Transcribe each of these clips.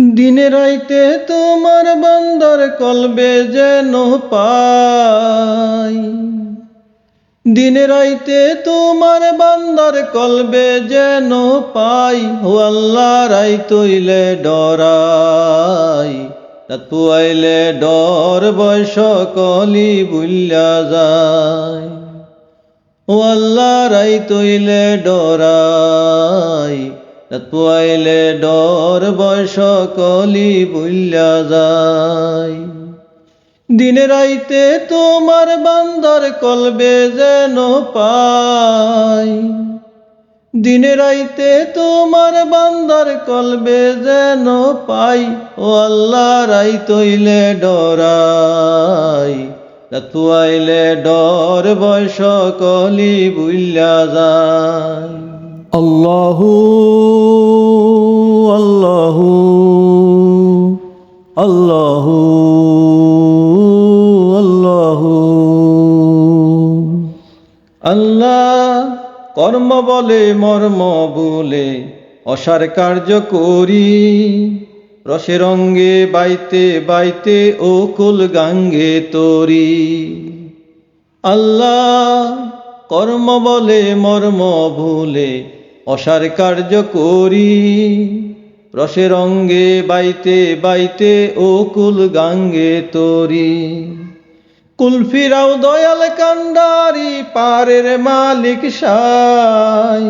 দিনে রাইতে তোমার বান্দার কলবে যেন পাই। দিনে রাইতে তোমার বান্দার কলবে যেন পাই, ও আল্লাহ রাই তৈলে ডরাই। রাত পুয়াইলে ডর বয়স কলি বুল্লা যায়। ও আল্লাহ রাই ডরাই। পুয়াইলে ডর বয়স কলি বুল্লা যায়। দিনে রাইতে তোমার বান্দার কলবে যেন পাই। দিনে রাইতে তোমার বান্দার কলবে যেন পাই। ও আল্লাহ, রাই তৈলে ডরাই। রাতুয়াইলে ডর বয়স কলি বুল্লা যায়। আল্লাহু আল্লাহু আল্লাহু আল্লাহু আল্লাহ কর্ম বলে, মর্ম বলে, অসার কার্য করি। রসে রঙ্গে বাইতে বাইতে ও কুল গাঙ্গে তরি। আল্লাহ কর্ম বলে, মর্ম ভুলে অসার কার্য করি। রসে রঙ্গে বাইতে বাইতে ও কুল গাঙ্গে তরি। কুলফিরাও দয়াল কান্ডারি পারের মালিক সাই।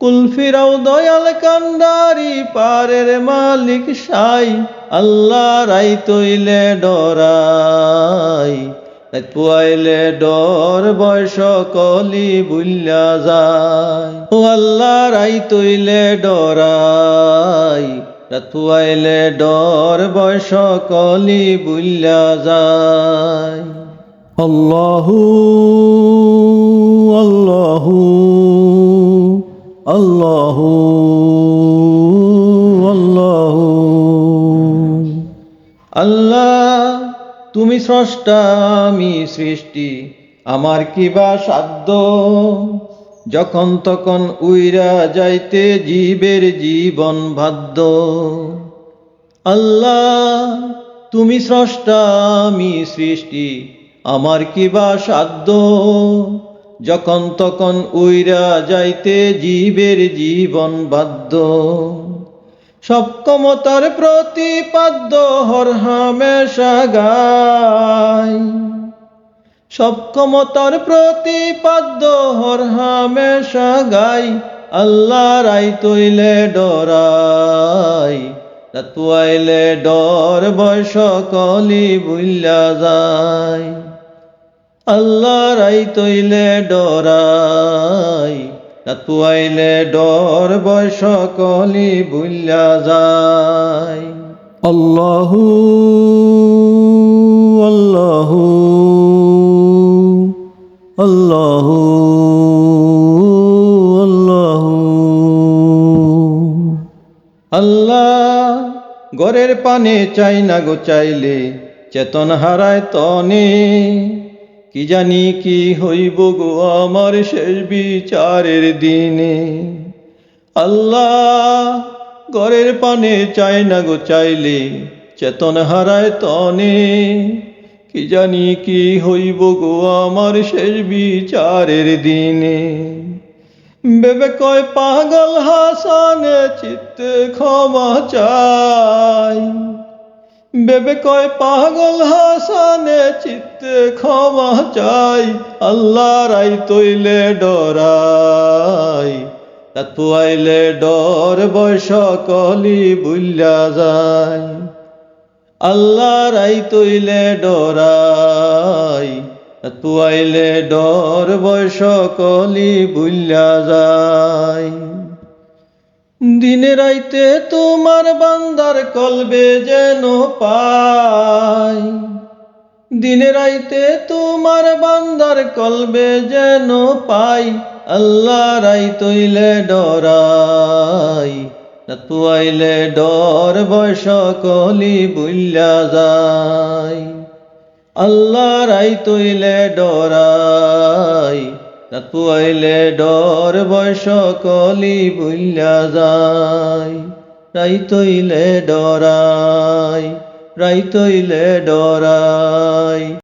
কুলফিরাও দয়াল কান্ডারি পারের মালিক সাই। আল্লাহ রাই তৈলে ডরাই। পুয়াইলে ডর বয়স কলি বুল্লা যায়। ও আল্লাহ রাই তৈলে ডরাই। রাতুয়াইলে ডর বয়স কলি বুল্লা যায়। আল্লাহু আল্লাহু আল্লাহু। স্রষ্টা আমি সৃষ্টি। আমার কি বা সাধ্য? যখন তখন উইরা যাইতে জীবের জীবন বাধ্য। আল্লাহ, তুমি স্রষ্টা আমি সৃষ্টি। আমার কি বা সাধ্য? যখন তখন উইরা যাইতে জীবের জীবন বাধ্য। সবকমতার প্রতিপাদ্য হর হামেশা গাই। সবকমতার প্রতিপাদ্য হর হামেশা গাই আল্লাহ রাই তৈলে ডরাই। রাতুয়াইলে ডর বয়স কলি বুল্লা যায়। আল্লাহ রাই তৈলে ডরাই। রাতুয়াইলে ডর বয়স কলি বুল্লা যায়। আল্লাহু আল্লাহু আল্লাহু আল্লাহু। আল্লাহ গরের পানে চাই না গো চাইলে চেতন হারায় তনে। কি জানি কি হইব গো আমার শেষ বিচারের দিনে। আল্লাহ গরের পানে চাই না গো চাইলে, চেতন হারায় তনে। কি জানি কি হইব গো আমার শেষ বিচারের দিনে। বেবে কয় পাগল হাসানে চিত্তে ক্ষমা চাই। বেবে কয়, পাগল হাসানে চিত্তে ক্ষমা চাই, আল্লাহ রাই তৈলে ডরাই। তাতুয়াইলে ডর বয়স কলি বুল্লা যায়। আল্লাহ রাই তৈলে ডরাই তুয়াইলে ডর বয়স কলি বুল্লা যায়। দিনে রাইতে তোমার বান্দার কলবে যেন পাই। দিনে রাইতে তোমার বান্দার কলবে যেন পাই, আল্লাহ রাই তৈলে ডরাই। তুয়াইলে ডর বয়স কলি বুল্লা যায়। আল্লাহ রাই তৈলে ডরাই। রাত ডর বয়স কলি বুইলা যায়। রাইতইলে ডরাই রাইতইলে ডরাই।